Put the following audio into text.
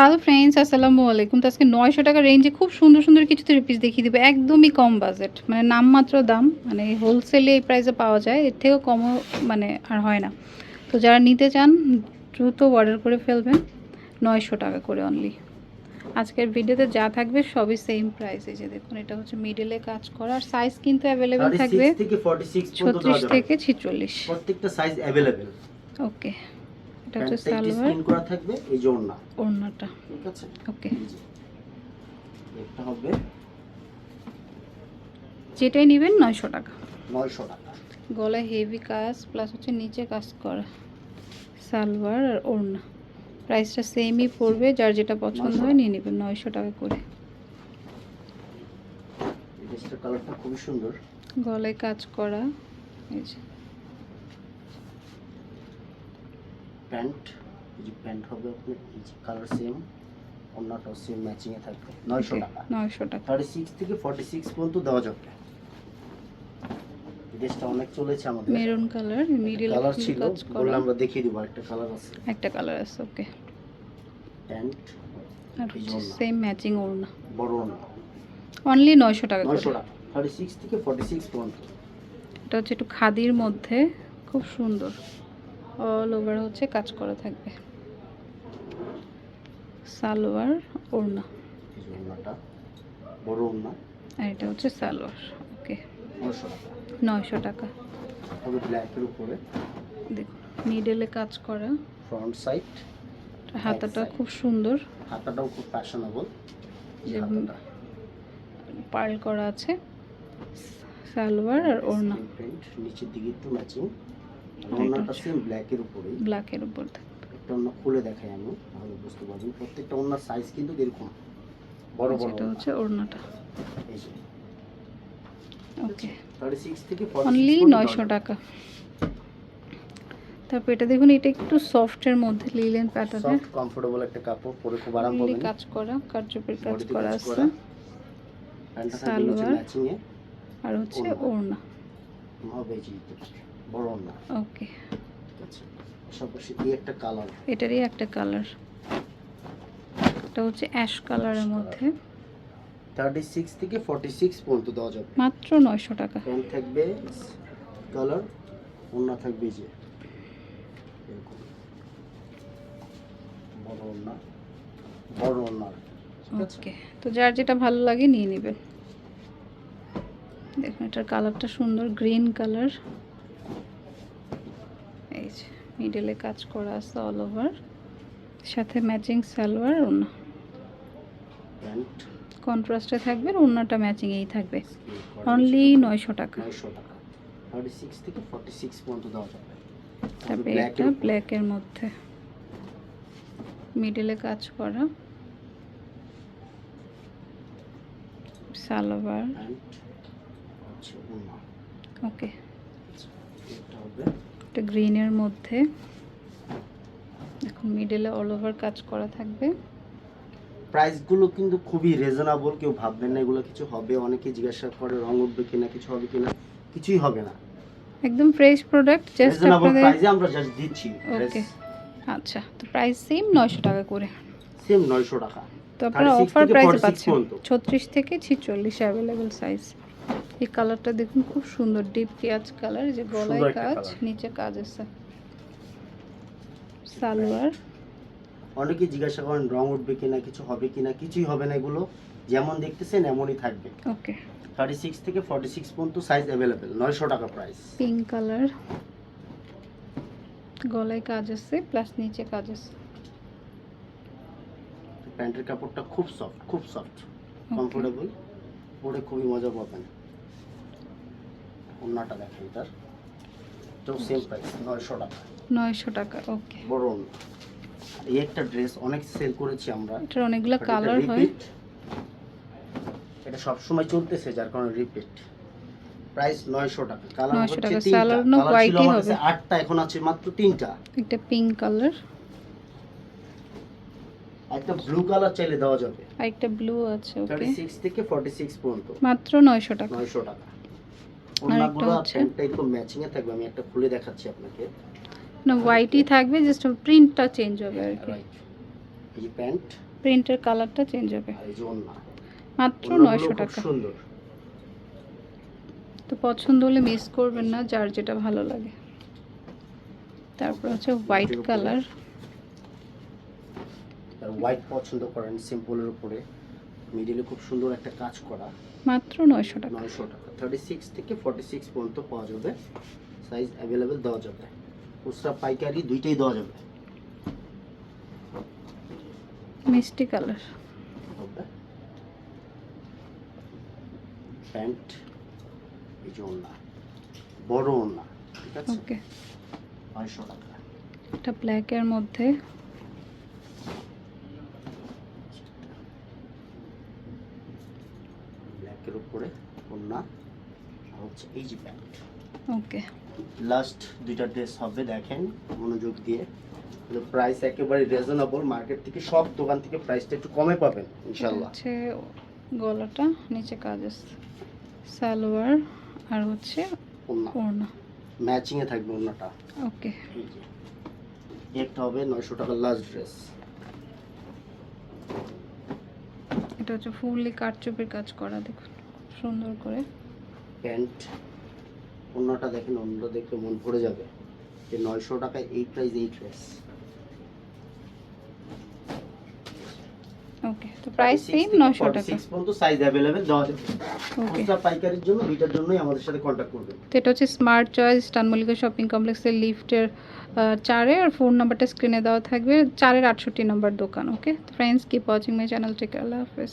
Hello friends আসসালামু আলাইকুম। তো আজকে নয়শো টাকা রেঞ্জে খুব সুন্দর সুন্দর কিছু পিস দেখিয়ে দেবে। একদমই কম বাজেট মানে নামমাত্র দাম মানে হোলসেলে এই প্রাইসে পাওয়া যায়। এর থেকেও কমও মানে আর হয় না। তো যারা নিতে চান দ্রুত অর্ডার করে ফেলবেন নয়শো টাকা করে অনলি আজকের ভিডিওতে যা থাকবে সবই সেম প্রাইসে যে দেখুন এটা হচ্ছে মিডলে কাজ করা। আর সাইজ কিন্তু অ্যাভেলেবেল থাকবে ছত্রিশ থেকে ছিচল্লিশ। প্রত্যেকটা সাইজ অ্যাভেলেবেল ওকে এটা হচ্ছে সালোয়ার। ডিসপ্লিন করা থাকবে এই যে ওড়না। ওড়নাটা। ঠিক আছে? ওকে। একটা হবে যেটাই নেবেন নয়শো টাকা। 900 টাকা। গলায় হেভি কাজ প্লাস হচ্ছে নিচে কাজ করা। সালোয়ার আর ওড়না। প্রাইসটা সেমই পড়বে যার যেটা পছন্দ হয় নিয়ে নেবেন নয়শো টাকা করে। এই কালারটা খুবই সুন্দর। গলায় কাজ করা এই যে। প্যান্ট এই যে প্যান্ট হবে আপনার এই যে কালার সেম ওড়নাটাও সেম ম্যাচিং এ থাকবে। 900 টাকা। নয়শো টাকা। 36 থেকে 46 পর্যন্ত দেওয়া যাবে। ড্রেসটা অনেক চলেছে আমাদের। মেরুন কালার মিডিল কালার ছিল কাজ বললে করা। আমরা দেখিয়ে দিব একটা কালার আছে। একটা কালার আছে ওকে প্যান্ট আর। সেম ম্যাচিং ওড়না। বড় ওড়না। অনলি নয়শো টাকা করে। 900 টাকা। 36 থেকে 46 পর্যন্ত। এটা হচ্ছে একটু খাদির মধ্যে খুব সুন্দর। অল ওভার হচ্ছে কাজ করা থাকবে। সালোয়ার ওড়না। আর এটা হচ্ছে সালোয়ার ওকে। 900 টাকা। নয়শো টাকা। দেখুন মিডলে কাজ করা। ফ্রন্ট সাইড হাতাটা খুব সুন্দর। হাতাটাও খুব ফ্যাশনেবল যে পার্ল করা আছে সালোয়ার আর ওড়না। নিচের দিকে একটু ম্যাচিং এটা সেম ব্ল্যাকের উপরেই। ব্ল্যাকের উপর একটা ওড়না খুলে দেখাই আমি তাহলে বুঝতে পারবেন। প্রত্যেকটা ওড়নার সাইজ কিন্তু এরকম। বড় বড় এটা হচ্ছে ওড়নাটা। এই যে। ওকে 36 থেকে অনলি 46 নয়শো টাকা। তারপর এটা দেখুন এটা একটু সফটের মধ্যে লিলেন প্যাটার্নের সফট কমফোর্টেবল একটা কাপড় পরে খুব আরাম পাবেন। কাজ করা কারচুপির কাজ করা আছে। সালোয়ার। আর হচ্ছে ওড়না। হবে বড় ওড়না ওকে। পাশাপাশি এই একটা কালার। এটারই একটা কালার। এটা হচ্ছে অ্যাশ কালারের মধ্যে। 36 থেকে 46 পর্যন্ত দেওয়া যাবে। মাত্র নয়শো টাকা। প্যান্ট থাকবে কালার ওড়না থাকবে যে। বড় ওড়না। বড় ওড়না ঠিক ওকে। তো যার যেটা ভালো লাগে নিয়ে নেবেন দেখুন এটার কালারটা সুন্দর গ্রিন কালার। মিডলে কাজ করা আছে অল ওভার সাথে ম্যাচিং সালোয়ার প্যান্ট কন্ট্রাস্টে থাকবে আর ওড়নাটা ম্যাচিংয়েই থাকবে। অনলি নয়শো টাকা। Black এটা এর ব্ল্যাকের মধ্যে। মিডলে কাজ করা। সালোয়ার। ওকে একটা গ্রিনের মধ্যে দেখুন মিডলে অল ওভার কাজ করা থাকবে। প্রাইসগুলো কিন্তু খুবই রিজনেবল কেউ ভাববেন না এগুলো কিছু হবে অনেকে জিজ্ঞাসা করে রং উঠবে কিনা কিছু হবে কিনা কিছুই হবে না। একদম ফ্রেশ প্রোডাক্ট জাস্ট আপনাদের প্রাইসে আমরা জাস্ট দিচ্ছি ওকে আচ্ছা তো প্রাইস সেম নয়শো টাকা করে। সেম নয়শো টাকা। তো আপনারা অফার প্রাইসে পাচ্ছেন। পর্যন্ত। ছত্রিশ থেকে ছিচল্লিশ অ্যাভেলেবেল সাইজ এই কালারটা দেখুন খুব সুন্দর ডিপ পেঁয়াজ কালার যে গলায় কাজ নিচে কাজ আছে। সালোয়ার। অনেকে জিজ্ঞাসা করেন রং উঠবে কিনা কিছু হবে কিনা কিছুই হবে না এগুলো। যেমন দেখতেছেন এমনই থাকবে। ওকে। থার্টি সিক্স থেকে ফর্টি সিক্স পর্যন্ত সাইজ অ্যাভেলেবেল নয়শো টাকা প্রাইস পিঙ্ক কালার গলায় কাজ আছে প্লাস নিচে কাজ আছে। প্যান্টের কাপড়টা খুব সফট খুব সফট কমফোর্টেবল পরে খুবই মজা পাবেন। ওড়নাটা দেখেন তার তো সেম প্রাইস নয়শো টাকা। নয়শো টাকা ওকে বড় এই একটা ড্রেস অনেক সেল করেছি আমরা। এটার অনেকগুলো কালার হয়। এটা সব সময় চলতেছে যার কারণে রিপিট প্রাইস নয়শো টাকা। কালার 900 হচ্ছে। তিনটা। কালার ছিল আমার? কাছে আটটা এখন আছে মাত্র তিনটা। একটা পিঙ্ক কালার একটা ব্লু কালার চাইলে দেওয়া যাবে। একটা ব্লু আছে ওকে থার্টি সিক্স থেকে ফর্টি সিক্স পর্যন্ত। মাত্র নয়শো টাকা। নয়শো টাকা। আরেকটা ওড়নাগুলো? প্যান্টটা একটু ম্যাচিং এ থাকবে আমি একটা খুলে দেখাচ্ছি আপনাকে। না হোয়াইটই থাকবে জাস্ট প্রিন্টটা চেঞ্জ হবে আর কি। এই যে প্যান্ট। প্রিন্টের কালারটা চেঞ্জ হবে। এই যে মাত্র ওন্নাগুলো নয়শো খুব টাকা। সুন্দর। তো পছন্দ হলে মিস করবেন না যার যেটা ভালো লাগে। তারপর হচ্ছে হোয়াইট কালার আর হোয়াইট পছন্দ করেন সিম্পলের উপরে। মিডিলে খুব সুন্দর একটা কাজ করা। মাত্র নয়শো টাকা। নয়শো টাকা। থার্টি সিক্স থেকে ফর্টি সিক্স পর্যন্ত পাওয়া যাবে। সাইজ অ্যাভেলেবেল দেওয়া যাবে। খুচরা পাইকারি দুইটাই দেওয়া যাবে। মিষ্টি কালার। প্যান্ট এই যে ওড়না। বড় ওড়না ঠিক আছে? ওকে। নয়শো টাকা। এটা ব্ল্যাকের মধ্যে। ওড়না। আর হচ্ছে এই যে প্যান্ট। ওকে। লাস্ট দুইটা ড্রেস হবে দেখেন মনোযোগ দিয়ে। প্রাইস একেবারে রিজনেবল মার্কেট থেকে সব দোকান থেকে প্রাইসটা একটু কমে পাবেন এটা হচ্ছে গলাটা নিচে কাজ আছে। সালোয়ার আর হচ্ছে ওড়না। ওড়না। ম্যাচিংয়ে থাকবে ওড়নাটা। ওকে। একটা হবে নয়শো টাকার লাস্ট ড্রেস এটা হচ্ছে ফুললি কাঠচুপির কাজ করা দেখুন। সুন্দর করে। প্যান্ট ওড়নাটা দেখেন ওড়নাটা দেখলে মন ভরে যাবে। যে নয়শো টাকায় এই প্রাইস এই ড্রেস ওকে তো প্রাইস সেম নয়শো টাকা। সিক্স পর্যন্ত সাইজ অ্যাভেলেবেল দেওয়া যাবে খুচরা পাইকারির জন্য দুইটার জন্যই আমাদের সাথে কন্ট্যাক্ট করবেন। তো এটা হচ্ছে স্মার্ট চয়েস শপিং কমপ্লেক্সের লিফটের চারে আর ফোন নাম্বারটা স্ক্রিনে দেওয়া থাকবে। চারের আটষট্টি নম্বর দোকান okay friends keep watching my channel take আল্লাহ হাফেজ।